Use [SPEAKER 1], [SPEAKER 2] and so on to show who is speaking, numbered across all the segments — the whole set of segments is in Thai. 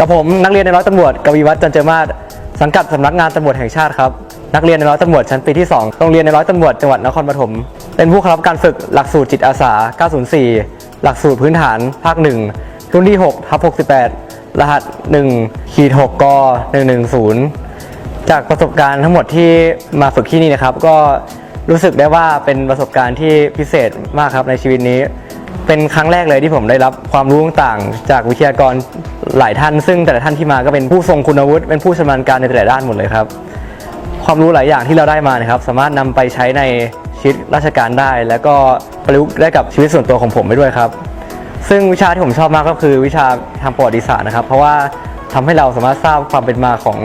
[SPEAKER 1] กับผมนักเรียนในร้อยตำรวจกวีวัฒน์จันเจอมาศสังกัดสำนักงานตำรวจแห่งชาติครับนักเรียนในร้อยตำรวจชั้นปีที่2โรงเรียนในร้อยตำรวจจังหวัดนครปฐมเป็นผู้เข้ารับการฝึกหลักสูตรจิตอาสา 904 หลักสูตรพื้นฐานภาค 1 รุ่นที่6ทับ68 รหัส1ขีด6ก110 จากประสบการณ์ทั้งหมดที่มาฝึกที่นี่นะครับ ก็รู้สึกได้ว่าเป็นประสบการณ์ที่พิเศษมากครับในชีวิตนี้ เป็นครั้งแรกเลยที่ผมได้รับความรู้ต่างๆ จากวิทยากรหลายท่าน ซึ่งแต่ละท่านที่มาก็เป็นผู้ทรงคุณวุฒิเป็นผู้ชำนาญการในแต่ละด้านหมดเลยครับ ความรู้หลายอย่างที่เราได้มานะครับ สามารถนำไปใช้ในชีวิตราชการได้ แล้วก็ประยุกต์ได้กับชีวิตส่วนตัวของผมไปด้วยครับ ซึ่งวิชาที่ผมชอบมากก็คือวิชาทางประวัติศาสตร์นะครับ เพราะว่าทำให้เราสามารถทราบความเป็นมาของ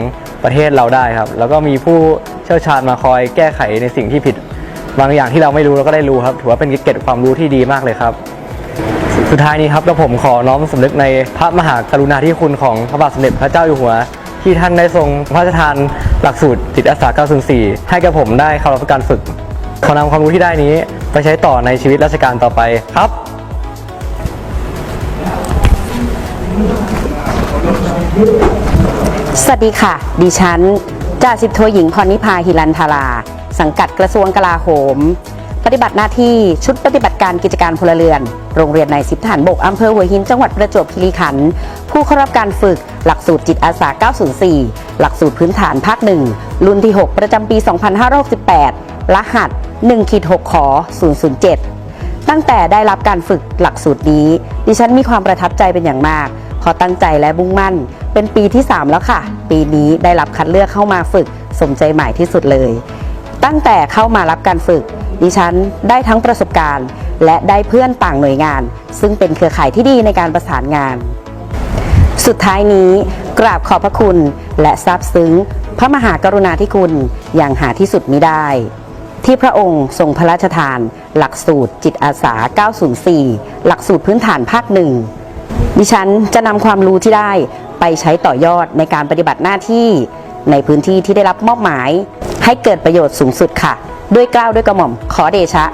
[SPEAKER 1] ประเทศเราได้ครับ แล้วก็มีผู้เชี่ยวชาญมาคอยแก้ไขในสิ่งที่ผิด บางอย่างที่เราไม่รู้เราก็ได้รู้ครับ ถือว่าเป็นเกร็ดความรู้ที่ดีมากเลยครับ สุดท้ายนี้ครับกระผมขอน้อมสำนึกในพระมหากรุณาธิคุณของพระบาทสมเด็จพระเจ้าอยู่หัว ที่ท่านได้ทรงพระราชทานหลักสูตรจิตอาสา 904 ให้กับผมได้เข้ารับการฝึก ขอนำความรู้ที่ได้นี้ ไปใช้ต่อในชีวิตราชการต่อไปครับ
[SPEAKER 2] สวัสดีค่ะ ดิฉันจ่าสิบโทหญิงพรนิพาหิรันธารา สังกัดกระทรวงกลาโหม ปฏิบัติหน้าที่ชุดปฏิบัติการกิจการพลเรือน โรงเรียนในสิบฐานบกอำเภอหัวหินจังหวัดประจวบคีรีขันธ์ผู้เข้ารับการฝึกหลักสูตรจิตอาสา 904 หลักสูตรพื้นฐานภาค1รุ่นที่ 6 ประจำปี 2568 รหัส1ขีด6ขอ007 ตั้งแต่ได้รับการฝึกหลักสูตรนี้ ดิฉันมีความประทับใจเป็นอย่างมากพราะตั้งใจและมุ่งมั่น เป็นปีที่ 3 แล้วค่ะ ปีนี้ได้รับคัดเลือกเข้ามาฝึกสมใจหมายที่สุดเลย ตั้งแต่เข้ามารับการฝึก ดิฉันได้ทั้งประสบการณ์ และได้เพื่อนต่างหน่วยงาน ซึ่งเป็นเครือข่ายที่ดีในการประสานงาน สุดท้ายนี้ กราบขอบพระคุณและซาบซึ้ง พระมหากรุณาธิคุณอย่างหาที่สุดมิได้ ที่พระองค์ทรงพระราชทาน หลักสูตรจิตอาสา 904 หลักสูตรพื้นฐานภาคหนึ่งดิฉันจะนำความรู้ที่ได้ไปใช้ต่อยอดในการปฏิบัติหน้าที่ในพื้นที่ที่ได้รับมอบหมาย ให้เกิดประโยชน์สูงสุดค่ะ ด้วยเกล้าวด้วยกระหม่อมขอเดชะ